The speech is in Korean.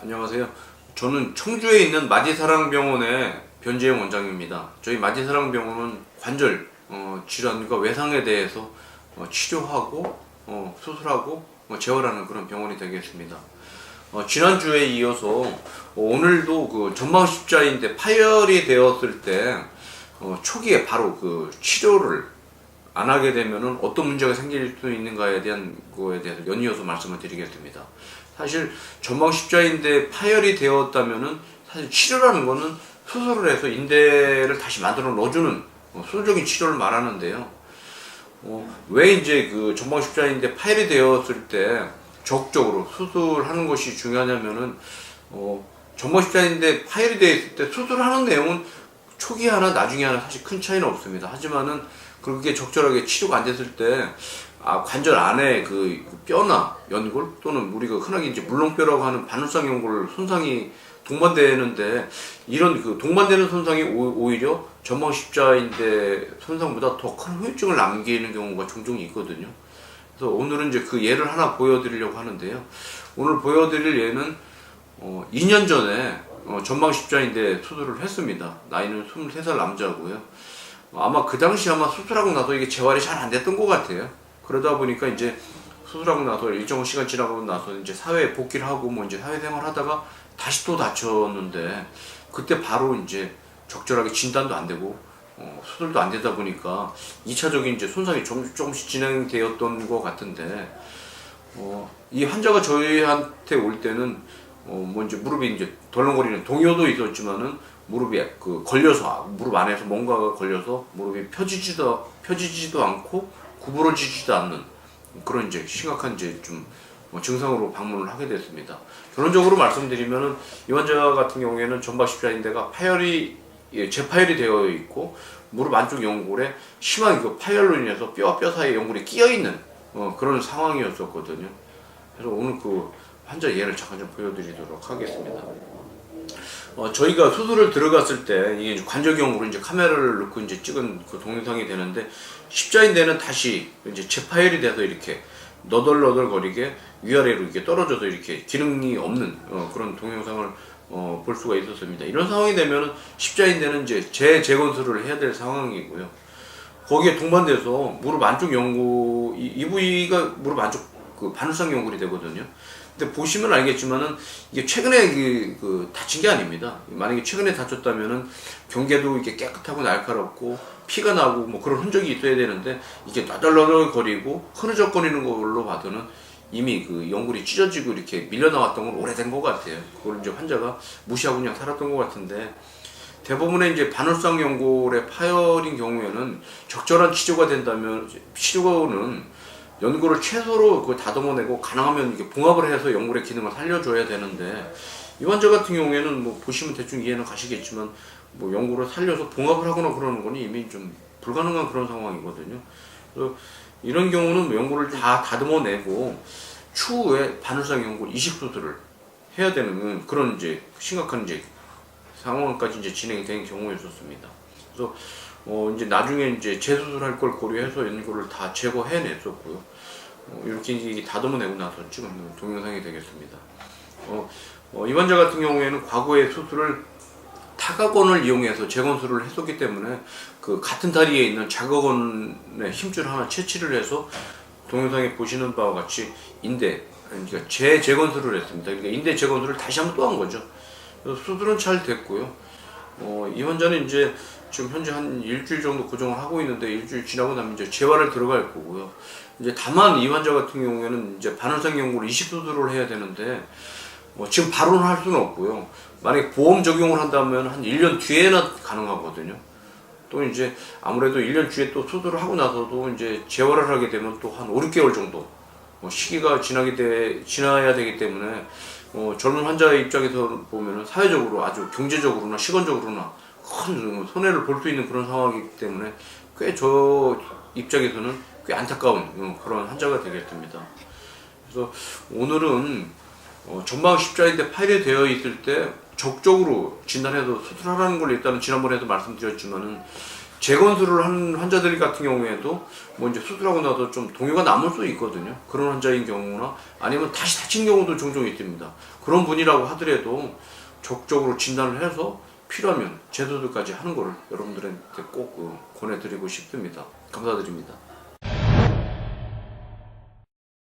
안녕하세요. 저는 청주에 있는 마디사랑병원의 변재영 원장입니다. 저희 마디사랑병원은 관절 어, 질환과 외상에 대해서 어, 치료하고 어, 수술하고 어, 재활하는 그런 병원이 되겠습니다. 어, 지난주에 이어서 어, 오늘도 그 전방 십자인대 파열이 되었을 때 어, 초기에 바로 그 치료를 안 하게 되면은 어떤 문제가 생길 수 있는가에 대한 거에 대해서 연이어서 말씀을 드리겠습니다. 사실 전방 십자인대 파열이 되었다면은 사실 치료라는 거는 수술을 해서 인대를 다시 만들어 넣어주는 어, 수술적인 치료를 말하는데요. 어, 왜 이제 그 전방 십자인대 파열이 되었을 때 적극적으로 수술하는 것이 중요하냐면은 어, 전방 십자인대 파열이 되어 있을 때 수술하는 내용은 초기 하나 나중에 하나 사실 큰 차이는 없습니다. 하지만은 그렇게 적절하게 치료가 안 됐을 때 아, 관절 안에 그 뼈나 연골 또는 우리가 흔하게 이제 물렁뼈라고 하는 반울성 연골 손상이 동반되는데 이런 그 동반되는 손상이 오- 오히려 전방 십자인대 손상보다 더 큰 후유증을 남기는 경우가 종종 있거든요. 그래서 오늘은 이제 그 예를 하나 보여드리려고 하는데요. 오늘 보여드릴 예는 어, 2년 전에 어, 전방 십자인대 수술을 했습니다. 나이는 23살 남자고요. 어, 아마 그 당시 아마 수술하고 나서 이게 재활이 잘 안 됐던 것 같아요. 그러다 보니까 이제 수술하고 나서 일정 시간 지나고 나서 이제 사회에 복귀를 하고 뭐 이제 사회생활 하다가 다시 또 다쳤는데 그때 바로 이제 적절하게 진단도 안 되고 어, 수술도 안 되다 보니까 2차적인 이제 손상이 좀, 조금씩 진행되었던 것 같은데 어, 이 환자가 저희한테 올 때는 어, 뭐 이제 무릎이 이제 덜렁거리는 동요도 있었지만은 무릎이 그 걸려서 무릎 안에서 뭔가가 걸려서 무릎이 펴지지도 펴지지도 않고 구부러지지도 않는 그런 이제 심각한 이제 좀 어, 증상으로 방문을 하게 됐습니다. 결론적으로 말씀드리면은 이 환자 같은 경우에는 전방 십자인대가 파열이 예, 재파열이 되어 있고 무릎 안쪽 연골에 심한 그 파열로 인해서 뼈와 뼈 사이에 연골이 끼어 있는 어, 그런 상황이었었거든요. 그래서 오늘 그 환자 예를 잠깐 좀 보여드리도록 하겠습니다. 어, 저희가 수술을 들어갔을 때 이게 관절경으로 이제 카메라를 넣고 이제 찍은 그 동영상이 되는데 십자인대는 다시 이제 재파열이 돼서 이렇게 너덜너덜거리게 위아래로 이렇게 떨어져서 이렇게 기능이 없는 어, 그런 동영상을 어, 볼 수가 있었습니다. 이런 상황이 되면은 십자인대는 이제 재재건술을 해야 될 상황이고요. 거기에 동반돼서 무릎 안쪽 연골 이, 이 부위가 무릎 안쪽 그 반울상 연골이 되거든요. 근데 보시면 알겠지만은 이게 최근에 그, 그 다친 게 아닙니다. 만약에 최근에 다쳤다면은 경계도 이게 깨끗하고 날카롭고 피가 나고 뭐 그런 흔적이 있어야 되는데 이게 나덜나덜 거리고 흐느적거리는 걸로 봐도는 이미 그 연골이 찢어지고 이렇게 밀려 나왔던 건 오래된 것 같아요. 그걸 이제 환자가 무시하고 그냥 살았던 것 같은데 대부분의 이제 반울성 연골의 파열인 경우에는 적절한 치료가 된다면 치료는 연골을 최소로 그 다듬어내고 가능하면 이게 봉합을 해서 연골의 기능을 살려줘야 되는데 이 환자 같은 경우에는 뭐 보시면 대충 이해는 가시겠지만 뭐 연골을 살려서 봉합을 하거나 그러는 건 이미 좀 불가능한 그런 상황이거든요. 그래서 이런 경우는 연골을 다 다듬어내고 추후에 반울성 연골 이식 수술을 해야 되는 그런 이제 심각한 이제 상황까지 이제 진행이 된 경우였었습니다. 그래서 어 이제 나중에 이제 재수술할 걸 고려해서 연골을 다 제거해냈었고요. 어 이렇게 다듬어내고 나서 찍은 동영상이 되겠습니다. 어, 어, 이 환자 같은 경우에는 과거에 수술을 타각원을 이용해서 재건술을 했었기 때문에 그 같은 다리에 있는 자극원의 힘줄 하나 채취를 해서 동영상에 보시는 바와 같이 인대 그러니까 재재건술을 했습니다. 그러니까 인대 재건술을 다시 한번 또 한 거죠. 수술은 잘 됐고요. 어, 이 환자는 이제 지금 현재 한 일주일 정도 고정을 하고 있는데 일주일 지나고 나면 이제 재활을 들어갈 거고요. 이제 다만 이 환자 같은 경우에는 이제 연골 이식 수술을 해야 되는데 뭐 지금 바로는 할 수는 없고요. 만약에 보험 적용을 한다면 한 1년 뒤에나 가능하거든요. 또 이제 아무래도 1년 뒤에 또 수술을 하고 나서도 이제 재활을 하게 되면 또 한 5, 6개월 정도 뭐 시기가 지나게 돼, 지나야 되기 때문에 어, 젊은 환자의 입장에서 보면은 사회적으로 아주 경제적으로나 시간적으로나 큰 손해를 볼 수 있는 그런 상황이기 때문에 꽤 저 입장에서는 꽤 안타까운 어, 그런 환자가 되겠습니다. 그래서 오늘은 어, 전방 십자인대 파열이 되어 있을 때 적극적으로 진단해서 수술하라는 걸 일단은 지난번에도 말씀드렸지만은 재건수를 한 환자들 같은 경우에도 뭐 이제 수술하고 나서 좀 동요가 남을 수 있거든요. 그런 환자인 경우나 아니면 다시 다친 경우도 종종 있습니다. 그런 분이라고 하더라도 적극적으로 진단을 해서 필요하면 제도들까지 하는 거를 여러분들한테 꼭 어, 권해드리고 싶습니다. 감사드립니다.